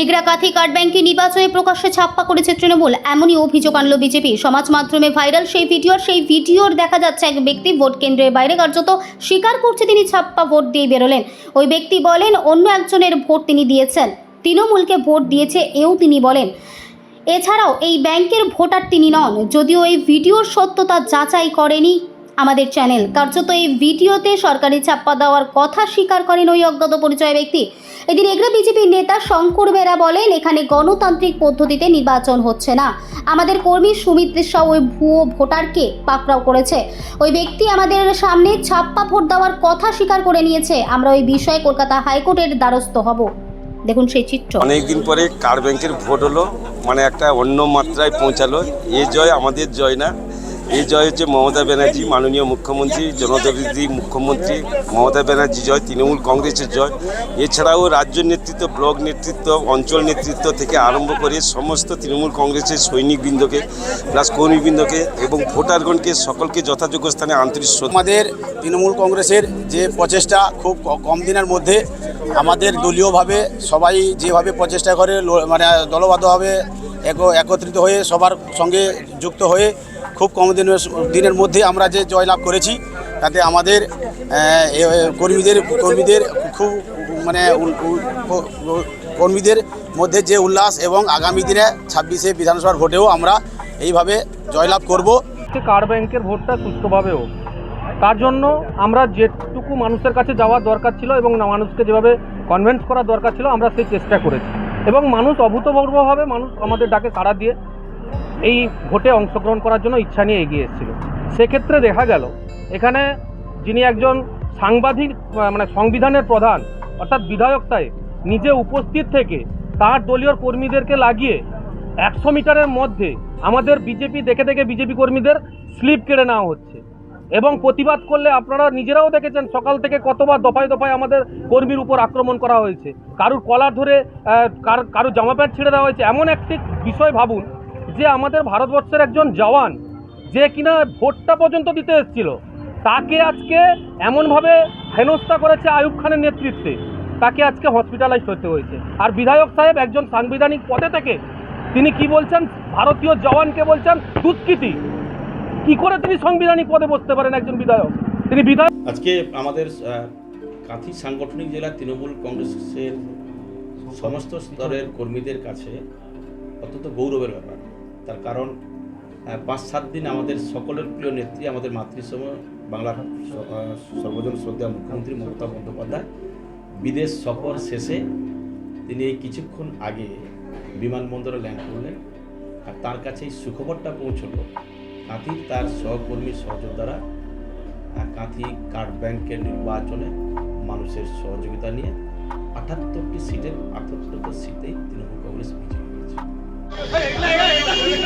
এগরাকাথি card ব্যাংকে নির্বাচনে প্রকাশ্যে ছাপ্পা করেছে তৃণমূল। এমনই অভিযোগ আনলো বিজেপি। সমাজ মাধ্যমে ভাইরাল সেই ভিডিওর সেই ভিডিওর দেখা যাচ্ছে এক ব্যক্তি ভোট কেন্দ্রের বাইরে। কার্যত স্বীকার করছে তিনি ছাপ্পা ভোট দিয়ে বেরোলেন। ওই ব্যক্তি বলেন, অন্য একজনের ভোট তিনি দিয়েছেন। তৃণমূলকে ভোট দিয়েছে এও তিনি বলেন। এছাড়াও এই ব্যাংকের ভোটার তিনি নন। যদিও এই ভিডিওর সত্যতা যাচাই করেনি আমাদের চ্যানেল। কার্যত এই ভিডিওতে সরকারি ছাপ্পা দেওয়ার কথা স্বীকার করেন ওই অজ্ঞাত পরিচয় ব্যক্তি। এদিন এগরা বিজেপির নেতা শঙ্কর বেরা বলেন, এখানে গণতান্ত্রিক পদ্ধতিতে নির্বাচন হচ্ছে না। আমাদের কর্মী সুমিত্র শাহ ওই ভুয়ো ভোটারকে পাকড়াও করেছে। ওই ব্যক্তি আমাদের সামনে ছাপ্পা ভোট দেওয়ার কথা স্বীকার করে নিয়েছে। আমরা ওই বিষয়ে কলকাতা হাইকোর্টের দ্বারস্থ হব। দেখুন সেই চিত্র। অনেকদিন পরে কার ব্যাংকের ভোট হলো মানে একটা অন্য মাত্রায় পৌঁছালো। এ জয় আমাদের জয় না। এই জয় হচ্ছে মমতা ব্যানার্জি, মাননীয় মুখ্যমন্ত্রী জনতাবিরোধী মুখ্যমন্ত্রী, মমতা ব্যানার্জি জয়, তৃণমূল কংগ্রেসের জয়। এছাড়াও রাজ্য নেতৃত্ব, ব্লক নেতৃত্ব, অঞ্চল নেতৃত্ব থেকে আরম্ভ করে সমস্ত তৃণমূল কংগ্রেসের সৈনিকবৃন্দকে, প্লাস কর্মীবৃন্দকে এবং ভোটারগণকে সকলকে যথাযোগ্য স্থানে আন্তরিক আমাদের তৃণমূল কংগ্রেসের যে প্রচেষ্টা খুব কম দিনের মধ্যে, আমাদের দলীয়ভাবে সবাই যেভাবে প্রচেষ্টা করে মানে দলবদ্ধভাবে এক- একত্রিত হয়ে সবার সঙ্গে যুক্ত হয়ে খুব কম দিনের দিনের মধ্যে আমরা যে জয়লাভ করেছি, তাতে আমাদের কর্মীদের কর্মীদের খুব মানে কর্মীদের মধ্যে যে উল্লাস এবং আগামী দিনে ছাব্বিশে বিধানসভার ভোটেও আমরা এইভাবে জয়লাভ করব। যে কার্ড ব্যাংকের ভোটটা সুস্থভাবে হোক তার জন্য আমরা যেটুকু মানুষের কাছে যাওয়ার দরকার ছিল এবং মানুষকে যেভাবে কনভিন্স করার দরকার ছিল, আমরা সেই চেষ্টা করেছি। এবং মানুষ অভূতপূর্বভাবে মানুষ আমাদের ডাকে সাড়া দিয়ে এই ভোটে অংশগ্রহণ করার জন্য ইচ্ছা নিয়ে এগিয়ে এসেছিল। সেক্ষেত্রে দেখা গেল, এখানে যিনি একজন সাংবাদিক মানে সংবিধানের প্রধান, অর্থাৎ বিধায়ক নিজে উপস্থিত থেকে তার দলীয় কর্মীদেরকে লাগিয়ে একশো মিটারের মধ্যে আমাদের বিজেপি, দেখে দেখে বিজেপি কর্মীদের স্লিপ কেড়ে নেওয়া হচ্ছে। এবং প্রতিবাদ করলে আপনারা নিজেরাও দেখেছেন, সকাল থেকে কতবার দফায় দফায় আমাদের কর্মীর উপর আক্রমণ করা হয়েছে। কারুর কলার ধরে কারুর জামা প্যান্ট ছেড়ে দেওয়া হয়েছে, এমন একটি বিষয় ভাবুন যে আমাদের ভারতবর্ষের একজন জওয়ান, যে কিনা ভোটটা পর্যন্ত দিতে এসেছিল, তাকে আজকে এমনভাবে হেনস্থা করেছে আয়ুব খানের নেতৃত্বে, তাকে আজকে হসপিটালাইজ হতে হয়েছে। আর বিধায়ক সাহেব একজন সাংবিধানিক পদে থেকে তিনি কি বলছেন? ভারতীয় জওয়ানকে বলছেন, দুষ্কৃতি। কি করে তিনি সাংবিধানিক পদে বসতে পারেন একজন বিধায়ক? তিনি বিধায়ক আজকে আমাদের কাঁথি সাংগঠনিক জেলা তৃণমূল কংগ্রেসের সমস্ত স্তরের কর্মীদের কাছে অত্যন্ত গৌরবের ব্যাপার। তার কারণ পাঁচ, সাত দিন আমাদের সকলের প্রিয় নেত্রী আমাদের মাতৃসম বাংলার সর্বজন শ্রদ্ধা মুখ্যমন্ত্রী মমতা বন্দ্যোপাধ্যায়। বিদেশ সফর শেষে তিনি এই কিছুক্ষণ আগে বিমানবন্দরে ল্যান্ড করলেন আর তার কাছে এই সুখবরটা পৌঁছলো। কাঁথির তার সহকর্মী, সহযোদ্ধারা কাঁথি কার্ড ব্যাংকের নির্বাচনে মানুষের সহযোগিতা নিয়ে আটাত্তরটি সিটের আটাত্তরটা সিটেই তৃণমূল কংগ্রেস বিজয়ী হয়েছে। 何?